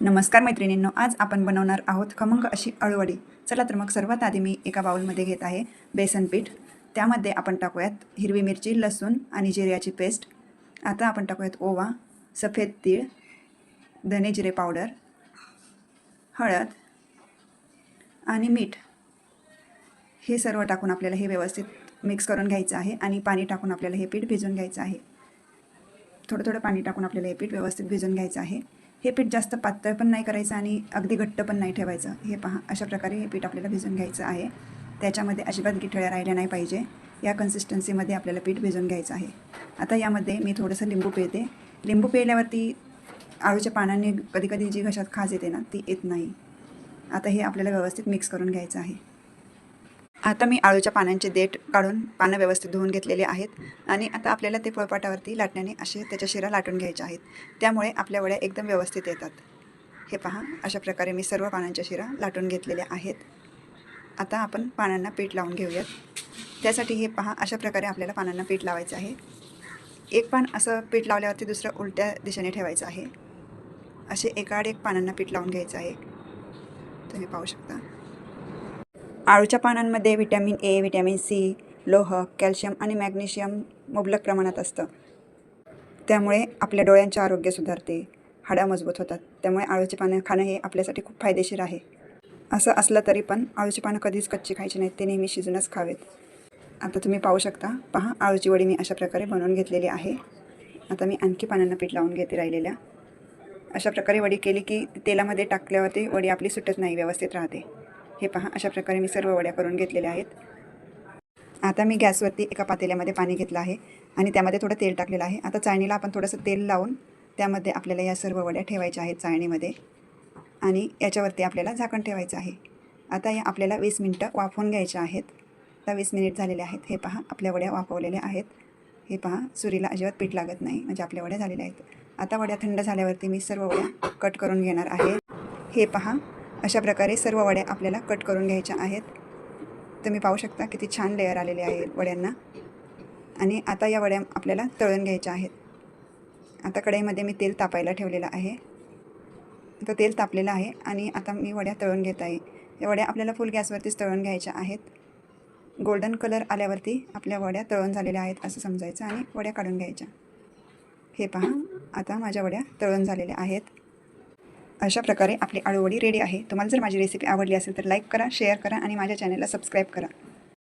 नमस्कार मैत्रिणींनो आज आपण बनवणार आहोत खमंग अशी अळूवडी. चला तर मग सर्वात आधी मी एका बाउलमध्ये घेत आहे बेसन पीठ. त्यामध्ये आपण टाकूयात हिरवी मिरची लसूण आणि जिऱ्याची पेस्ट. आता आपण टाकूयात ओवा सफेद तीळ धने जिरे पावडर हळद आणि मीठ. हे सर्व टाकून आपल्याला हे व्यवस्थित मिक्स करून घ्यायचं आहे आणि पाणी टाकून आपल्याला हे पीठ भिजून घ्यायचं आहे. थोडं थोडं पाणी टाकून आपल्याला हे पीठ व्यवस्थित भिजून घ्यायचं आहे. हे पीठ जास्त पातळ पण नाही करायचं आणि अगदी घट्ट पण नाही ठेवायचं. हे पहा अशा प्रकारे हे पीठ आपल्याला भिजून घ्यायचं आहे. त्याच्यामध्ये अजिबात गिठळ्या राहिल्या नाही पाहिजे. या कन्सिस्टन्सीमध्ये आपल्याला पीठ भिजवून घ्यायचं आहे. आता यामध्ये मी थोडंसं लिंबू पिळते. लिंबू पिळल्यावरती आळूच्या पानांनी कधीकधी जी घशात खाज येते ना ती येत नाही. आता हे आपल्याला व्यवस्थित मिक्स करून घ्यायचं आहे. आता मी आळूच्या पानांचे देठ काढून पानं व्यवस्थित धुवून घेतलेले आहेत. आणि आता आपल्याला ते पोळपाटावरती लाटण्याने असे त्याच्या शिरा लाटून घ्यायच्या आहेत. त्यामुळे आपल्या वड्या एकदम व्यवस्थित येतात. हे पहा अशा प्रकारे मी सर्व पानांच्या शिरा लाटून घेतलेल्या आहेत. आता आपण पानांना पीठ लावून घेऊयात. त्यासाठी हे पहा अशा प्रकारे आपल्याला पानांना पीठ लावायचं आहे. एक पान असं पीठ लावल्यावरती दुसरं उलट्या दिशेने ठेवायचं आहे. असे एकाड एक पानांना पीठ लावून घ्यायचं आहे. तुम्ही पाहू शकता. आळूच्या पानांमध्ये व्हिटॅमिन ए व्हिटॅमिन सी लोह कॅल्शियम आणि मॅग्नेशियम मुबलक प्रमाणात असतं. त्यामुळे आपल्या डोळ्यांचे आरोग्य सुधारते. हाडं मजबूत होतात. त्यामुळे आळूचे पानं खाणं हे आपल्यासाठी खूप फायदेशीर आहे. असं असलं तरी पण आळूची पानं कधीच कच्ची खायची नाहीत. ते नेहमी शिजूनच खावेत. आता तुम्ही पाहू शकता. पहा आळूची वडी मी अशा प्रकारे बनवून घेतलेली आहे. आता मी आणखी पानांना पीठ लावून घेते राहिलेल्या. अशा प्रकारे वडी केली की तेलामध्ये टाकल्यावरती वडी आपली सुटत नाही व्यवस्थित राहते. हे पहा अशा प्रकारे मी सर्व वड्या करून घेतलेल्या आहेत. आता मी गॅसवरती एका पातेल्यामध्ये पाणी घेतलं आहे आणि त्यामध्ये थोडं तेल टाकलेलं आहे. आता चाळणीला आपण थोडंसं तेल लावून त्यामध्ये आपल्याला या सर्व वड्या ठेवायच्या आहेत चाळणीमध्ये आणि याच्यावरती आपल्याला झाकण ठेवायचं आहे. आता या आपल्याला वीस मिनटं वाफवून घ्यायच्या आहेत. आता वीस मिनिट झालेले आहेत. हे पहा आपल्या वड्या वाफवलेल्या आहेत. हे पहा सुरीला अजिबात पीठ लागत नाही म्हणजे आपल्या वड्या झालेल्या आहेत. आता वड्या थंड झाल्यावरती मी सर्व वड्या कट करून घेणार आहे. हे पहा अशा प्रकारे सर्व वड्या आपल्याला कट करून घ्यायच्या आहेत. तुम्ही पाहू शकता किती छान लेअर आलेले आहे वड्यांना. आणि आता या वड्या आपल्याला तळून घ्यायच्या आहेत. आता कढईमध्ये मी तेल तापायला ठेवलेलं आहे. तर तेल तापलेलं आहे आणि आता मी वड्या तळून घेत आहे. या वड्या आपल्याला फुल गॅसवरतीच तळून घ्यायच्या आहेत. गोल्डन कलर आल्यावरती आपल्या वड्या तळून झालेल्या आहेत असं समजायचं आणि वड्या काढून घ्यायच्या. हे पहा आता माझ्या वड्या तळून झालेल्या आहेत. अशा प्रकारे आपली आळूवडी रेडी आहे. तुम्हाला जर माझी रेसिपी आवडली असेल तर लाईक करा शेअर करा आणि माझ्या चॅनलला सबस्क्राईब करा.